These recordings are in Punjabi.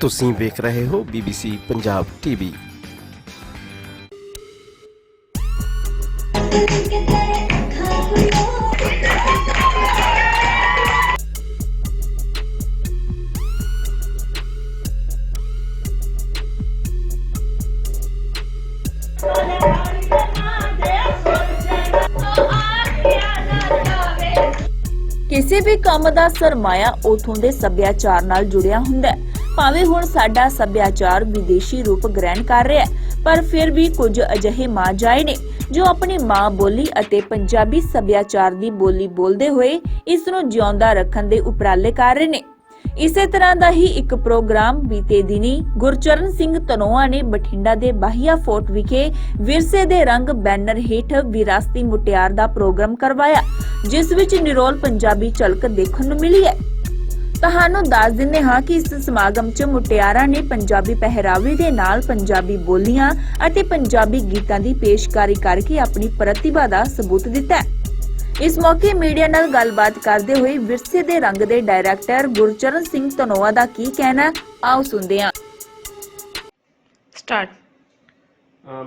ਤੁਸੀਂ ਵੇਖ ਰਹੇ ਹੋ BBC ਪੰਜਾਬ ਟੀਵੀ ਕਿਸੇ ਵੀ ਕੰਮ ਦਾ ਸਰਮਾਇਆ ਉਥੋਂ ਦੇ ਸੱਭਿਆਚਾਰ ਨਾਲ ਜੁੜਿਆ ਹੁੰਦਾ ਹੈ। ਭਾਵੇਂ ਹੁਣ ਸਾਡਾ ਸੱਭਿਆਚਾਰ ਵਿਦੇਸ਼ੀ ਰੂਪ ਗ੍ਰਹਿਣ ਕਰ ਰਿਹਾ ਹੈ, ਪਰ ਫਿਰ ਵੀ ਕੁਝ ਅਜਿਹੇ ਮਾਂ ਜਾਏ ਨੇ ਜੋ ਆਪਣੀ ਮਾਂ ਬੋਲੀ ਅਤੇ ਪੰਜਾਬੀ ਸੱਭਿਆਚਾਰ ਦੀ ਬੋਲੀ ਬੋਲਦੇ ਹੋਏ ਇਸ ਨੂੰ ਜਿਉਂਦਾ ਰੱਖਣ ਦੇ ਉਪਰਾਲੇ ਕਰ ਰਹੇ ਨੇ। ਇਸੇ ਤਰ੍ਹਾਂ ਦਾ ਹੀ ਇੱਕ ਪ੍ਰੋਗਰਾਮ ਬੀਤੇ ਦਿਨੀ ਗੁਰਚਰਨ ਸਿੰਘ ਤਨੋਆ ਨੇ ਬਠਿੰਡਾ ਦੇ ਬਾਹੀਆ ਫੋਰਟ ਵਿਖੇ ਵਿਰਸੇ ਦੇ ਰੰਗ ਬੈਨਰ ਹੇਠ ਵਿਰਾਸਤੀ ਮੁਟਿਆਰ ਦਾ ਪ੍ਰੋਗਰਾਮ ਕਰਵਾਇਆ, ਜਿਸ ਵਿੱਚ ਨਿਰੋਲ ਪੰਜਾਬੀ ਝਲਕ ਦੇਖਣ ਨੂੰ ਮਿਲੀ ਹੈ। ਤੁਹਾਨੂੰ ਦੱਸ ਦਿੰਦੇ ਹਾਂ ਕਿ ਇਸ ਸਮਾਗਮ 'ਚ ਮੁਟਿਆਰਾਂ ਨੇ ਪੰਜਾਬੀ ਪਹਿਰਾਵੇ ਦੇ ਨਾਲ ਪੰਜਾਬੀ ਬੋਲੀਆਂ ਅਤੇ ਪੰਜਾਬੀ ਗੀਤਾਂ ਦੀ ਪੇਸ਼ਕਾਰੀ ਕਰਕੇ ਆਪਣੀ ਪ੍ਰਤਿਭਾ ਦਾ ਸਬੂਤ ਦਿੱਤਾ ਹੈ। ਇਸ ਮੌਕੇ ਮੀਡੀਆ ਨਾਲ ਗੱਲਬਾਤ ਕਰਦੇ ਹੋਏ ਵਿਰਸੇ ਦੇ ਰੰਗ ਦੇ ਡਾਇਰੈਕਟਰ ਗੁਰਚਰਨ ਸਿੰਘ ਧਨੋਆ ਦਾ ਕੀ ਕਹਿਣਾ? ਆਓ ਸੁਣਦੇ ਹਾਂ। ਸਟਾਰਟ।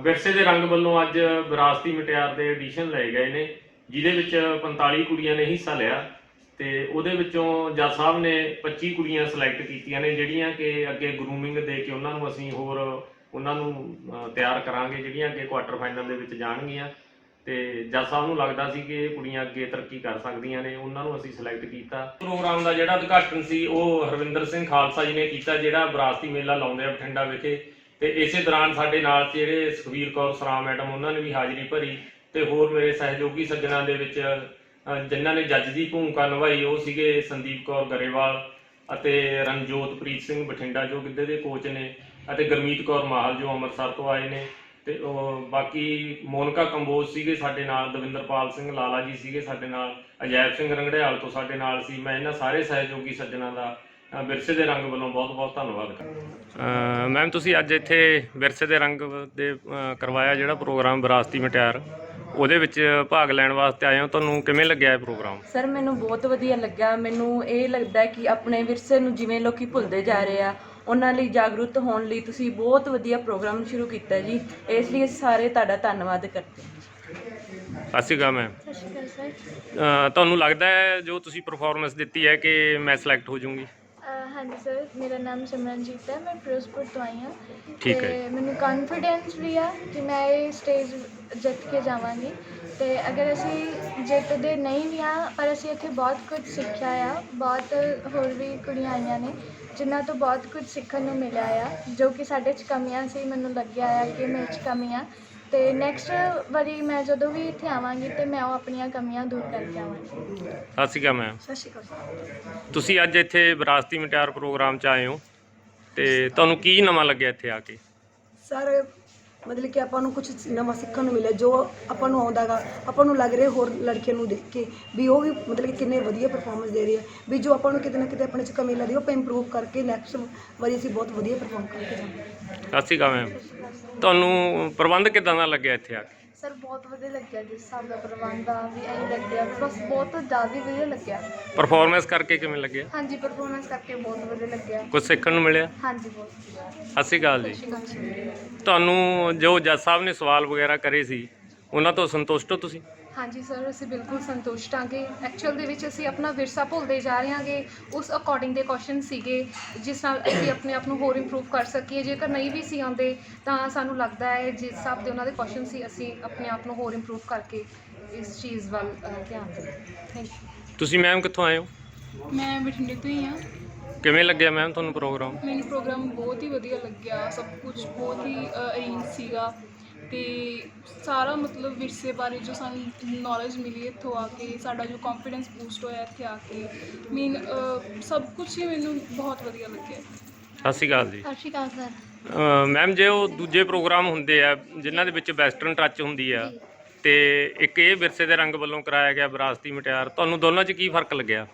ਵਿਰਸੇ ਦੇ ਰੰਗ ਵੱਲੋਂ ਅੱਜ ਵਿਰਾਸਤੀ ਮਟਿਆਰ ਦੇ ਐਡੀਸ਼ਨ ਲਏ ਗਏ ਨੇ ਜਿਹਦੇ ਵਿੱਚ 45 ਕੁੜੀਆਂ ਨੇ ਹਿੱਸਾ ਲਿਆ। ਤੇ ਉਹਦੇ ਵਿੱਚੋਂ ਜੱਜ ਸਾਹਿਬ ਨੇ 25 ਕੁੜੀਆਂ ਸਿਲੈਕਟ ਕੀਤੀਆਂ ਨੇ, ਜਿਹੜੀਆਂ ਕਿ ਅੱਗੇ ਗਰੂਮਿੰਗ ਦੇ ਕੇ ਉਹਨਾਂ ਨੂੰ ਅਸੀਂ ਹੋਰ ਉਹਨਾਂ ਨੂੰ ਤਿਆਰ ਕਰਾਂਗੇ, ਜਿਹੜੀਆਂ ਅੱਗੇ ਕੁਆਟਰ ਫਾਈਨਲ ਦੇ ਵਿੱਚ ਜਾਣਗੀਆਂ। ਤੇ ਜੱਜ ਸਾਹਿਬ ਨੂੰ ਲੱਗਦਾ ਸੀ ਕਿ ਇਹ ਕੁੜੀਆਂ ਅੱਗੇ ਤਰੱਕੀ ਕਰ ਸਕਦੀਆਂ ਨੇ, ਉਹਨਾਂ ਨੂੰ ਅਸੀਂ ਸਿਲੈਕਟ ਕੀਤਾ। ਪ੍ਰੋਗਰਾਮ ਦਾ ਜਿਹੜਾ ਉਦਘਾਟਨ ਸੀ, ਉਹ ਹਰਵਿੰਦਰ ਸਿੰਘ ਖਾਲਸਾ ਜੀ ਨੇ ਕੀਤਾ, ਜਿਹੜਾ ਵਿਰਾਸਤੀ ਮੇਲਾ ਲਾਉਂਦੇ ਆ ਬਠਿੰਡਾ ਵਿਖੇ। ਤੇ ਇਸੇ ਦੌਰਾਨ ਸਾਡੇ ਨਾਲ ਜਿਹੜੇ ਸੁਖਵੀਰ ਕੌਰ ਸਰਾਮ ਮੈਡਮ, ਉਹਨਾਂ ਨੇ ਵੀ ਹਾਜ਼ਰੀ ਭਰੀ। ਤੇ ਹੋਰ ਮੇਰੇ ਸਹਿਯੋਗੀ ਸੱਜਣਾ ਦੇ ਵਿੱਚ ਅ, ਜਿਨ੍ਹਾਂ ਨੇ ਜੱਜ ਦੀ ਭੂਮਿਕਾ ਨਿਭਾਈ ਉਹ ਸੀਗੇ ਸੰਦੀਪ ਕੌਰ ਗਰੇਵਾਲ ਅਤੇ ਰਣਜੋਤਪ੍ਰੀਤ ਸਿੰਘ ਬਠਿੰਡਾ ਜੋ ਗਿੱਧੇ ਦੇ ਕੋਚ ਨੇ ਅਤੇ ਗੁਰਮੀਤ ਕੌਰ ਮਾਹਲ ਜੋ ਅੰਮ੍ਰਿਤਸਰ ਤੋਂ ਆਏ ਨੇ। ਤੇ ਉਹ ਬਾਕੀ ਮੋਨਕਾ ਕੰਬੋਜ ਸੀਗੇ ਸਾਡੇ ਨਾਲ ਦਵਿੰਦਰਪਾਲ ਸਿੰਘ ਲਾਲਾ ਜੀ ਸੀਗੇ ਸਾਡੇ ਨਾਲ ਅਜੈਬ ਸਿੰਘ ਰੰਗੜਿਆਲ ਤੋਂ ਸਾਡੇ ਨਾਲ ਸੀ। ਮੈਂ ਇਹਨਾਂ ਸਾਰੇ ਸਹਿਯੋਗੀ ਸੱਜਣਾਂ ਦਾ ਅ, ਵਿਰਸੇ ਦੇ ਰੰਗ ਵੱਲੋਂ ਬਹੁਤ ਬਹੁਤ ਧੰਨਵਾਦ ਕਰਦਾ ਮੈਮ ਤੁਸੀਂ ਅੱਜ ਇੱਥੇ ਵਿਰਸੇ ਦੇ ਰੰਗ ਦੇ ਕਰਵਾਇਆ ਜਿਹੜਾ ਪ੍ਰੋਗਰਾਮ ਵਿਰਾਸਤੀ ਮਟਿਆਰ। ਉਹਦੇ ਵਿੱਚ ਭਾਗ ਲੈਣ ਵਾਸਤੇ ਆਏ ਹੋ? ਤੁਹਾਨੂੰ ਕਿਵੇਂ ਲੱਗਿਆ ਇਹ ਪ੍ਰੋਗਰਾਮ? ਸਰ ਮੈਨੂੰ ਬਹੁਤ ਵਧੀਆ ਲੱਗਾ ਮੈਨੂੰ ਇਹ ਲੱਗਦਾ ਹੈ ਕਿ ਆਪਣੇ ਵਿਰਸੇ ਨੂੰ ਜਿਵੇਂ ਲੋਕੀ ਭੁੱਲਦੇ ਜਾ ਰਹੇ ਆ ਉਹਨਾਂ ਲਈ ਜਾਗਰੂਕ ਹੋਣ ਲਈ ਤੁਸੀਂ ਬਹੁਤ ਵਧੀਆ ਪ੍ਰੋਗਰਾਮ ਸ਼ੁਰੂ ਕੀਤਾ ਜੀ। ਇਸ ਲਈ ਅਸੀਂ ਸਾਰੇ ਤੁਹਾਡਾ ਧੰਨਵਾਦ ਕਰਦੇ ਹਾਂ ਸਤਿ ਸ਼੍ਰੀ ਅਕਾਲ ਮੈਮ ਤੁਹਾਨੂੰ ਲੱਗਦਾ ਹੈ ਜੋ ਤੁਸੀਂ ਪਰਫਾਰਮੈਂਸ ਦਿੱਤੀ ਹੈ ਕਿ ਮੈਂ ਸਿਲੈਕਟ ਹੋ ਜਾਊਂਗੀ? ਹਾਂਜੀ ਸਰ ਮੇਰਾ ਨਾਮ ਸਿਮਰਨਜੀਤ ਹੈ ਮੈਂ ਫਿਰੋਜ਼ਪੁਰ ਤੋਂ ਆਈ ਹਾਂ। ਠੀਕ ਹੈ। ਤੇ ਮੈਨੂੰ ਕੌਨਫੀਡੈਂਸ ਵੀ ਆ ਕਿ ਮੈਂ ਇਹ ਸਟੇਜ ਜਿੱਤ ਕੇ ਜਾਵਾਂਗੀ। ਤੇ ਅਗਰ ਅਸੀਂ ਜਿੱਤਦੇ ਨਹੀਂ ਵੀ ਆ ਪਰ ਅਸੀਂ ਇੱਥੇ ਬਹੁਤ ਕੁਝ ਸਿੱਖਿਆ ਆ ਬਹੁਤ ਹੋਰ ਵੀ ਕੁੜੀਆਂ ਆਈਆਂ ਨੇ ਜਿਨ੍ਹਾਂ ਤੋਂ ਬਹੁਤ ਕੁਝ ਸਿੱਖਣ ਨੂੰ ਮਿਲਿਆ ਆ ਜੋ ਕਿ ਸਾਡੇ 'ਚ ਕਮੀਆਂ ਸੀ ਮੈਨੂੰ ਲੱਗਿਆ ਆ ਕਿ ਮੇਰੇ 'ਚ ਕਮੀਆਂ। ਤੇ ਨੈਕਸਟ ਵਾਰੀ ਮੈਂ ਜਦੋਂ ਵੀ ਇੱਥੇ ਆਵਾਂਗੀ ਤੇ ਮੈਂ ਉਹ ਆਪਣੀਆਂ ਕਮੀਆਂ ਦੂਰ ਕਰਕੇ ਆਵਾਂਗੀ। ਸਤਿ ਸ਼੍ਰੀ ਅਕਾਲ ਮੈਮ ਸਤਿ ਸ਼੍ਰੀ ਅਕਾਲ ਤੁਸੀਂ ਅੱਜ ਇੱਥੇ ਵਿਰਾਸਤੀ ਮਟਿਆਰ ਪ੍ਰੋਗਰਾਮ 'ਚ ਆਏ ਹੋ ਤੇ ਤੁਹਾਨੂੰ ਕੀ ਨਵਾਂ ਲੱਗਿਆ ਇੱਥੇ ਆ ਕੇ? ਸਰ ਮਤਲਬ ਕਿ ਆਪਾਂ ਨੂੰ ਕੁਝ ਨਵਾਂ ਸਿੱਖਣ ਨੂੰ ਮਿਲਿਆ, ਜੋ ਆਪਾਂ ਨੂੰ ਆਉਂਦਾਗਾ, ਆਪਾਂ ਨੂੰ ਲੱਗ ਰਿਹਾ ਹੋਰ ਲੜਕੀਆਂ ਨੂੰ ਦੇਖ ਕੇ ਵੀ ਉਹ ਵੀ ਮਤਲਬ ਕਿ ਕਿੰਨੇ ਵਧੀਆ ਪਰਫਾਰਮੈਂਸ ਦੇ ਰਹੀ ਹੈ ਵੀ ਜੋ ਆਪਾਂ ਨੂੰ ਕਿਤੇ ਨਾ ਕਿਤੇ ਆਪਣੇ ਚ ਕਮੀ ਲੱਗਦੀ ਉਹ ਆਪਾਂ ਇੰਪਰੂਵ ਕਰਕੇ ਨੈਕਸਟ ਵਾਰੀ ਅਸੀਂ ਬਹੁਤ ਵਧੀਆ ਪਰਫਾਰਮ ਕਰਕੇ ਜਾਵਾਂਗੇ। ਸਤਿ ਸ਼੍ਰੀ ਅਕਾਲ ਮੈਮ ਤੁਹਾਨੂੰ ਪ੍ਰਬੰਧ ਕਿਦਾਂ ਦਾ ਲੱਗਿਆ ਇੱਥੇ ਆ ਕੇ? ਸਰ ਬਹੁਤ ਵਧੀਆ ਲੱਗਿਆ ਜਿਸ ਹਿਸਾਬ ਦਾ ਪ੍ਰਬੰਧ ਆ ਵੀ ਐਂ ਲੱਗਿਆ ਬਸ ਬਹੁਤ ਜ਼ਿਆਦਾ ਵਧੀਆ ਲੱਗਿਆ। ਪਰਫਾਰਮੈਂਸ ਕਰਕੇ ਕਿਵੇਂ ਲੱਗਿਆ? ਹਾਂਜੀ ਪਰਫਾਰਮੈਂਸ ਕਰਕੇ ਬਹੁਤ ਵਧੀਆ ਲੱਗਿਆ। ਕੁਝ ਸਿੱਖਣ ਨੂੰ ਮਿਲਿਆ? ਹਾਂਜੀ ਬਹੁਤ ਸਤਿ ਸ਼੍ਰੀ ਅਕਾਲ ਜੀ। ਤੁਹਾਨੂੰ ਜੋ ਜੱਜ ਸਾਹਿਬ ਨੇ ਸਵਾਲ ਵਗੈਰਾ ਕਰੇ ਸੀ ਉਹਨਾਂ ਤੋਂ ਸੰਤੁਸ਼ਟ ਹੋ ਤੁਸੀਂ? ਹਾਂਜੀ ਸਰ ਅਸੀਂ ਬਿਲਕੁਲ ਸੰਤੁਸ਼ਟ ਹਾਂ ਕਿ ਐਕਚੁਅਲ ਦੇ ਵਿੱਚ ਅਸੀਂ ਆਪਣਾ ਵਿਰਸਾ ਭੁੱਲਦੇ ਜਾ ਰਹੇ ਹਾਂਗੇ ਉਸ ਅਕੋਰਡਿੰਗ ਦੇ ਕੁਐਸਚਨ ਸੀਗੇ ਜਿਸ ਨਾਲ ਅਸੀਂ ਆਪਣੇ ਆਪ ਨੂੰ ਹੋਰ ਇੰਪਰੂਵ ਕਰ ਸਕੀਏ। ਜੇਕਰ ਨਹੀਂ ਵੀ ਸੀ ਆਉਂਦੇ ਤਾਂ ਸਾਨੂੰ ਲੱਗਦਾ ਹੈ ਜਿਸ ਹਿਸਾਬ ਦੇ ਉਹਨਾਂ ਦੇ ਕੁਐਸਚਨ ਸੀ ਅਸੀਂ ਆਪਣੇ ਆਪ ਨੂੰ ਹੋਰ ਇੰਪਰੂਵ ਕਰਕੇ ਇਸ ਚੀਜ਼ ਵੱਲ ਅ, ਧਿਆਨ ਦੇਈਏ ਥੈਂਕ ਯੂ ਤੁਸੀਂ ਮੈਮ ਕਿੱਥੋਂ ਆਏ ਹੋ? ਮੈਂ ਬਠਿੰਡੇ ਤੋਂ ਹੀ ਹਾਂ। ਕਿਵੇਂ ਲੱਗਿਆ ਮੈਮ ਤੁਹਾਨੂੰ ਪ੍ਰੋਗਰਾਮ ਮੈਨੂੰ ਪ੍ਰੋਗਰਾਮ ਬਹੁਤ ਹੀ ਵਧੀਆ ਲੱਗਿਆ ਸਭ ਕੁਝ ਬਹੁਤ ਹੀ ਅਰੇਂਜ ਸੀਗਾ। ਤੇ ਸਾਰਾ ਮਤਲਬ ਵਿਰਸੇ ਬਾਰੇ ਜੋ ਸਾਨੂੰ ਨੌਲੇਜ ਮਿਲੀ ਇੱਥੋਂ ਆ ਕੇ ਸਾਡਾ ਜੋ ਕੰਫੀਡੈਂਸ ਬੂਸਟ ਹੋਇਆ ਇੱਥੇ ਆ ਕੇ ਮੀਨ ਸਭ ਕੁਝ ਹੀ ਮੈਨੂੰ ਬਹੁਤ ਵਧੀਆ ਲੱਗਿਆ। ਸਤਿ ਸ਼੍ਰੀ ਅਕਾਲ ਜੀ। ਸਤਿ ਸ਼੍ਰੀ ਅਕਾਲ ਸਰ। ਮੈਮ ਜੇ ਉਹ ਦੂਜੇ ਪ੍ਰੋਗਰਾਮ ਹੁੰਦੇ ਆ ਜਿਨ੍ਹਾਂ ਦੇ ਵਿੱਚ ਵੈਸਟਰਨ ਟੱਚ ਹੁੰਦੀ ਆ ਤੇ ਇੱਕ ਇਹ ਵਿਰਸੇ ਦੇ ਰੰਗ ਵੱਲੋਂ ਕਰਾਇਆ ਗਿਆ ਵਿਰਾਸਤੀ ਮਟਿਆਰ ਤੁਹਾਨੂੰ ਦੋਨਾਂ 'ਚ ਕੀ ਫ਼ਰਕ ਲੱਗਿਆ?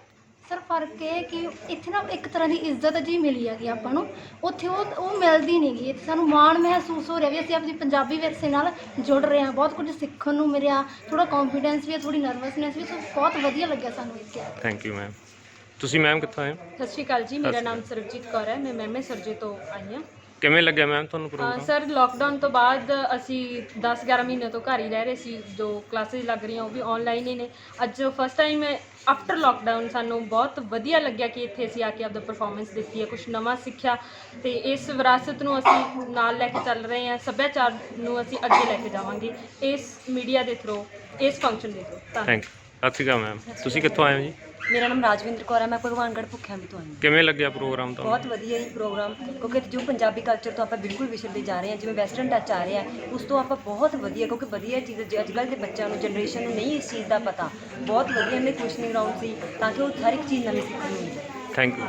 ਸਰ ਫ਼ਰਕ ਇਹ ਹੈ ਕਿ ਇੱਥੇ ਨਾ ਇੱਕ ਤਰ੍ਹਾਂ ਦੀ ਇੱਜ਼ਤ ਜੀ ਮਿਲੀ ਹੈਗੀ ਆਪਾਂ ਨੂੰ। ਉੱਥੇ ਉਹ ਉਹ ਮਿਲਦੀ ਨਹੀਂਗੀ ਇੱਥੇ ਸਾਨੂੰ ਮਾਣ ਮਹਿਸੂਸ ਹੋ ਰਿਹਾ ਵੀ ਅਸੀਂ ਆਪਣੀ ਪੰਜਾਬੀ ਵਿਰਸੇ ਨਾਲ ਜੁੜ ਰਹੇ ਹਾਂ। ਬਹੁਤ ਕੁਝ ਸਿੱਖਣ ਨੂੰ ਮਿਲਿਆ। ਥੋੜਾ ਕੌਨਫੀਡੈਂਸ ਵੀ ਹੈ ਥੋੜੀ ਨਰਵਸਨੈਸ ਵੀ ਸੋ ਬਹੁਤ ਵਧੀਆ ਲੱਗਿਆ ਸਾਨੂੰ ਇੱਥੇ ਆ ਕੇ। ਥੈਂਕ ਯੂ ਮੈਮ ਤੁਸੀਂ ਮੈਮ ਕਿੱਥੋਂ ਆਏ ਹੋ? ਸਤਿ ਸ਼੍ਰੀ ਅਕਾਲ ਜੀ। ਮੇਰਾ ਨਾਮ ਸਰਬਜੀਤ ਕੌਰ ਹੈ। ਮੈਂ ਮੈਮੇ ਸਰਜੇ ਤੋਂ ਆਈ ਹਾਂ। ਕਿਵੇਂ ਲੱਗਿਆ ਮੈਮ ਤੁਹਾਨੂੰ ਪ੍ਰੋਗਰਾਮ ਸਰ ਲੋਕਡਾਊਨ ਤੋਂ ਬਾਅਦ ਅਸੀਂ 10-11 ਮਹੀਨੇ ਤੋਂ ਘਰ ਹੀ ਰਹਿ ਰਹੇ ਸੀ ਜੋ ਕਲਾਸਿਸ ਲੱਗ ਰਹੀਆਂ ਉਹ ਵੀ ਆਨਲਾਈਨ ਹੀ ਨੇ। ਅੱਜ ਫਸਟ ਟਾਈਮ ਆਫਟਰ ਲੋਕਡਾਊਨ ਸਾਨੂੰ ਬਹੁਤ ਵਧੀਆ ਲੱਗਿਆ ਕਿ ਇੱਥੇ ਅਸੀਂ ਆ ਕੇ ਆਪਦਾ ਪਰਫਾਰਮੈਂਸ ਦਿੱਤੀ ਹੈ ਕੁਝ ਨਵਾਂ ਸਿੱਖਿਆ ਤੇ ਇਸ ਵਿਰਾਸਤ ਨੂੰ ਅਸੀਂ ਨਾਲ ਲੈ ਕੇ ਚੱਲ ਰਹੇ ਹਾਂ ਸੱਭਿਆਚਾਰ ਨੂੰ ਅਸੀਂ ਅੱਗੇ ਲੈ ਕੇ ਜਾਵਾਂਗੇ ਇਸ ਮੀਡੀਆ ਦੇ ਥਰੂ ਇਸ ਫੰਕਸ਼ਨ ਦੇ ਥਰੂ ਥੈਂਕ ਯੂ ਸਤਿ ਸ਼੍ਰੀ ਅਕਾਲ ਮੈਮ। ਤੁਸੀਂ ਕਿੱਥੋਂ ਆਏ ਹੋ ਜੀ? ਮੇਰਾ ਨਾਮ ਰਾਜਵਿੰਦਰ ਕੌਰ ਹੈ ਮੈਂ ਭਗਵਾਨਗੜ੍ਹ ਭੁੱਖਿਆਂ ਤੋਂ ਆਈ ਹਾਂ। ਕਿਵੇਂ ਲੱਗਿਆ ਪ੍ਰੋਗਰਾਮ ਤੁਹਾਨੂੰ? ਬਹੁਤ ਵਧੀਆ ਹੀ ਪ੍ਰੋਗਰਾਮ ਕਿਉਂਕਿ ਜੋ ਪੰਜਾਬੀ ਕਲਚਰ ਤੋਂ ਆਪਾਂ ਬਿਲਕੁਲ ਵਿਛੜਦੇ ਜਾ ਰਹੇ ਹਾਂ ਜਿਵੇਂ ਵੈਸਟਰਨ ਟੱਚ ਆ ਰਿਹਾ ਉਸ ਤੋਂ ਆਪਾਂ ਬਹੁਤ ਵਧੀਆ ਕਿਉਂਕਿ ਵਧੀਆ ਚੀਜ਼ ਜੇ ਅੱਜ ਕੱਲ੍ਹ ਦੇ ਬੱਚਿਆਂ ਨੂੰ ਜਨਰੇਸ਼ਨ ਨੂੰ ਨਹੀਂ ਇਸ ਚੀਜ਼ ਦਾ ਪਤਾ। ਬਹੁਤ ਵਧੀਆ ਨੇ ਕੁਸ਼ਨਿੰਗ ਰਾਉਂਡ ਸੀ ਤਾਂ ਕਿ ਉਹ ਹਰ ਇੱਕ ਚੀਜ਼ ਨਵੀਂ ਸਿੱਖਣ ਨੂੰ ਮਿਲੇ। ਥੈਂਕ ਯੂ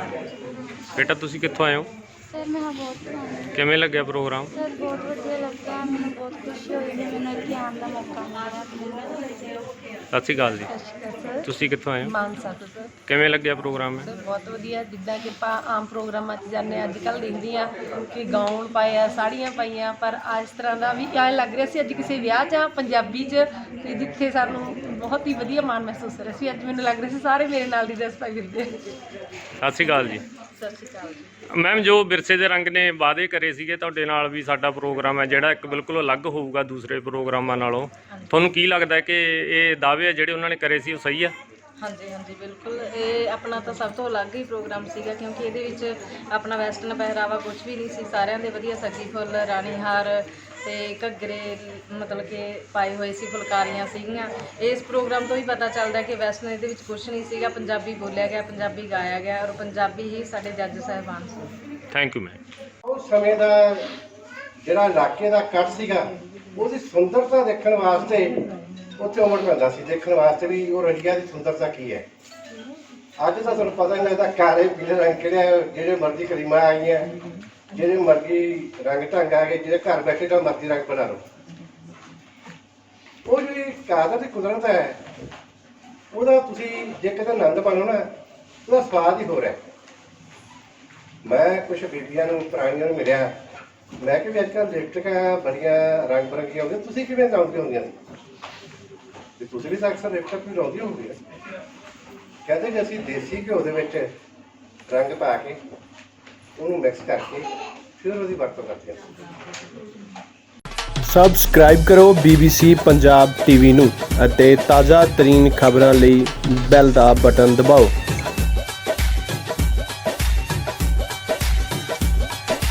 ਬੇਟਾ ਤੁਸੀਂ ਕਿੱਥੋਂ ਆਏ ਹੋ? ਸਰ ਮੈਂ ਬਹੁਤ ਪਸੰਦ ਕਿਵੇਂ ਲੱਗਿਆ ਪ੍ਰੋਗਰਾਮ? ਸਰ ਬਹੁਤ ਵਧੀਆ ਲੱਗਾ। ਮੈਨੂੰ ਬਹੁਤ ਖੁਸ਼ੀ ਹੋਈ ਕਿ ਮੈਨੂੰ ਇੱਥੇ ਆਉਣ ਦਾ ਮੌਕਾ ਮਿਲਿਆ। ਸਤਿ ਸ਼੍ਰੀ ਅਕਾਲ ਜੀ। ਸਰ ਤੁਸੀਂ ਕਿੱਥੋਂ ਆਏ ਹੋ? ਮਾਨਸਾ ਤੋਂ ਸਰ ਕਿਵੇਂ ਲੱਗਿਆ ਪ੍ਰੋਗਰਾਮ? ਸਰ ਬਹੁਤ ਵਧੀਆ। ਜਿੱਦਾਂ ਕਿ ਆਪਾਂ ਆਮ ਪ੍ਰੋਗਰਾਮਾਂ 'ਚ ਜਾਂਦੇ ਹਾਂ ਅੱਜ ਕੱਲ੍ਹ ਦੇਖਦੇ ਹਾਂ ਕਿ ਗਾਊਨ ਪਾਏ ਆ ਸਾੜੀਆਂ ਪਾਈਆਂ ਪਰ ਅੱਜ ਤਰ੍ਹਾਂ ਦਾ ਵੀ ਐਂ ਲੱਗ ਰਿਹਾ ਸੀ ਅੱਜ ਕਿਸੇ ਵਿਆਹ 'ਚ ਆ ਪੰਜਾਬੀ 'ਚ ਤੇ ਜਿੱਥੇ ਸਾਨੂੰ ਬਹੁਤ ਹੀ ਵਧੀਆ ਮਾਣ ਮਹਿਸੂਸ ਹੋ ਰਿਹਾ ਸੀ। ਅੱਜ ਮੈਨੂੰ ਲੱਗ ਰਿਹਾ ਸੀ ਸਾਰੇ ਮੇਰੇ ਨਾਲ ਦੀ ਡਰੈਸ ਪਾਈ ਫਿਰਦੇ ਸਤਿ ਸ਼੍ਰੀ ਅਕਾਲ ਜੀ। ਸਤਿ ਸ਼੍ਰੀ ਅਕਾਲ ਜੀ। ਮੈਮ ਜੋ ਵਿਰਸੇ ਦੇ ਰੰਗ ਨੇ ਵਾਅਦੇ ਕਰੇ ਸੀਗੇ, ਤੁਹਾਡੇ ਨਾਲ ਵੀ ਸਾਡਾ ਪ੍ਰੋਗਰਾਮ ਹੈ, ਜਿਹੜਾ ਇੱਕ ਬਿਲਕੁਲ ਅਲੱਗ ਹੋਊਗਾ ਦੂਸਰੇ ਪ੍ਰੋਗਰਾਮਾਂ ਨਾਲੋਂ। ਤੁਹਾਨੂੰ ਕੀ ਲੱਗਦਾ ਹੈ ਕਿ ਇਹ ਦਾਅਵੇ ਆ ਜਿਹੜੇ ਉਹਨਾਂ ਨੇ ਕਰੇ ਸੀ, ਉਹ ਸਹੀ ਆ? ਹਾਂਜੀ ਹਾਂਜੀ, ਬਿਲਕੁਲ। ਇਹ ਆਪਣਾ ਤਾਂ ਸਭ ਤੋਂ ਅਲੱਗ ਹੀ ਪ੍ਰੋਗਰਾਮ ਸੀਗਾ, ਕਿਉਂਕਿ ਇਹਦੇ ਵਿੱਚ ਆਪਣਾ ਵੈਸਟਰਨ ਪਹਿਰਾਵਾ ਕੁਝ ਵੀ ਨਹੀਂ ਸੀ। ਸਾਰਿਆਂ ਦੇ ਵਧੀਆ ਸੱਗੀ ਫੁੱਲ, ਰਾਣੀ ਹਾਰ ਤੇ ਘੱਗਰੇ, ਮਤਲਬ ਕਿ ਪਾਏ ਹੋਏ ਸੀ, ਫੁਲਕਾਰੀਆਂ ਸੀਗੀਆਂ। ਇਸ ਪ੍ਰੋਗਰਾਮ ਤੋਂ ਹੀ ਪਤਾ ਚੱਲਦਾ ਕਿ ਵੈਸਟਰਨ ਇਹਦੇ ਵਿੱਚ ਕੁਝ ਨਹੀਂ ਸੀਗਾ। ਪੰਜਾਬੀ ਬੋਲਿਆ ਗਿਆ, ਪੰਜਾਬੀ ਗਾਇਆ ਗਿਆ ਔਰ ਪੰਜਾਬੀ ਹੀ ਸਾਡੇ ਜੱਜ ਸਾਹਿਬਾਨ ਸੀ। ਥੈਂਕ ਯੂ ਮੈਮ ਉਸ ਸਮੇਂ ਦਾ ਜਿਹੜਾ ਇਲਾਕੇ ਦਾ ਕੱਟ ਸੀਗਾ ਉਹਦੀ ਸੁੰਦਰਤਾ ਦੇਖਣ ਵਾਸਤੇ ਉੱਥੇ ਉਮੜ ਪੈਂਦਾ ਸੀ। ਦੇਖਣ ਵਾਸਤੇ ਵੀ ਉਹ ਰੰਗੀਆਂ ਦੀ ਸੁੰਦਰਤਾ ਕੀ ਹੈ? ਅੱਜ ਤਾਂ ਤੁਹਾਨੂੰ ਪਤਾ ਹੀ ਨਹੀਂ ਲੱਗਦਾ ਕਾਲੇ ਪੀਲੇ ਰੰਗ ਕਿਹੜੇ ਆ, ਜਿਹੜੇ ਮਰਜ਼ੀ ਕਰੀਮਾਂ ਆਈਆਂ ਜਿਹੜੇ ਮਰਜ਼ੀ ਰੰਗ ਢੰਗ ਆ ਗਏ ਜਿਹੜੇ ਘਰ ਬੈਠੇ ਜਿਹੜਾ ਮਰਜ਼ੀ ਰੰਗ ਬਣਾ ਲਓ। ਉਹ ਜਿਹੜੀ ਕਾਦਰ ਦੀ ਕੁਦਰਤ ਹੈ ਉਹਦਾ ਤੁਸੀਂ ਜੇ ਕਿਤੇ ਆਨੰਦ ਪਾਣੋ ਨਾ ਉਹਦਾ ਸਵਾਦ ਹੀ ਹੋ। ਰਿਹਾ ਮੈਂ ਕੁਝ ਬੀਬੀਆਂ ਨੂੰ, ਪੁਰਾਣੀਆਂ ਨੂੰ ਮਿਲਿਆ। ਮੈਂ ਕਿਹਾ ਵੀ ਅੱਜ ਕੱਲ੍ਹ ਲਿਪਸਟਿਕਾਂ ਬੜੀਆਂ ਰੰਗ ਬਰੰਗੀਆਂ ਹੁੰਦੀਆਂ। ਤੁਸੀਂ ਕਿਵੇਂ ਲਾਉਂਦੇ ਹੁੰਦੀਆਂ ਸੀ? ਵੀ ਤੁਸੀਂ ਵੀ ਤਾਂ ਅਕਸਰ ਲਿਪਸਟਿਕ ਵੀ ਲਾਉਂਦੀ ਹੁੰਦੀ ਹੈ ਕਹਿੰਦੇ ਕਿ ਅਸੀਂ ਦੇਸੀ ਘਿਓ ਦੇ ਵਿੱਚ ਰੰਗ ਪਾ ਕੇ ਉਹਨੂੰ ਮਿਕਸ ਕਰਕੇ ਫਿਰ ਉਹਦੀ ਵਰਤੋਂ ਕਰਦੇ ਹਾਂ। ਸਬਸਕ੍ਰਾਈਬ ਕਰੋ BBC ਪੰਜਾਬ ਟੀਵੀ ਨੂੰ ਅਤੇ ਤਾਜ਼ਾ ਤਰੀਨ ਖਬਰਾਂ ਲਈ ਬੈਲ ਦਾ ਬਟਨ ਦਬਾਓ।